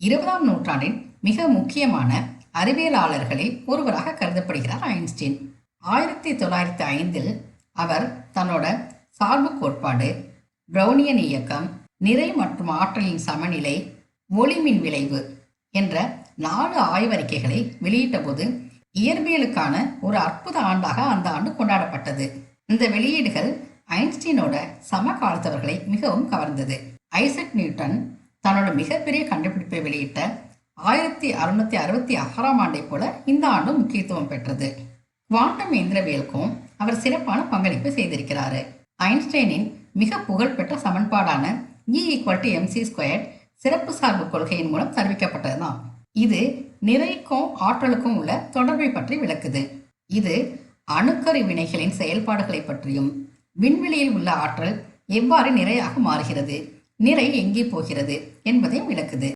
இருபதாம் நூற்றாண்டின் மிக முக்கியமான அறிவியலாளர்களில் ஒருவராக கருதப்படுகிறார் ஐன்ஸ்டீன். ஆயிரத்தி தொள்ளாயிரத்தி ஐந்தில் அவர் தன்னோட சார்பு கோட்பாடு பிரௌனியன் இயக்கம் நிறை மற்றும் ஆற்றலின் சமநிலை ஒளிமின் விளைவு என்ற நாலு ஆய்வறிக்கைகளை வெளியிட்டபோது இயற்பியலுக்கான ஒரு அற்புத ஆண்டாக அந்த ஆண்டு கொண்டாடப்பட்டது. இந்த வெளியீடுகள் ஐன்ஸ்டீனோட சமகாலத்தவர்களை மிகவும் கவர்ந்தது. ஐசக் நியூட்டன் தன்னோட மிகப்பெரிய கண்டுபிடிப்பை வெளியிட்ட ஆயிரத்தி அறுநூத்தி அறுபத்தி ஆறாம் ஆண்டை போல இந்த ஆண்டும் முக்கியத்துவம் பெற்றது. குவாண்டம் இயந்திரவியலுக்கும் அவர் சிறப்பான பங்களிப்பு செய்திருக்கிறாரு. ஐன்ஸ்டைனின் மிக புகழ்பெற்ற சமன்பாடான E equal to MC square சிறப்பு சார்பு கொள்கையின் மூலம் தெரிவிக்கப்பட்டதுதான். இது நிறைக்கும் ஆற்றலுக்கும் உள்ள தொடர்பை பற்றி விளக்குது. இது அணுக்கரு வினைகளின் செயல்பாடுகளை பற்றியும் விண்வெளியில் உள்ள ஆற்றல் எவ்வாறு நிறையாக மாறுகிறது நிறை எங்கே போகிறது என்பதையும் விளக்குது.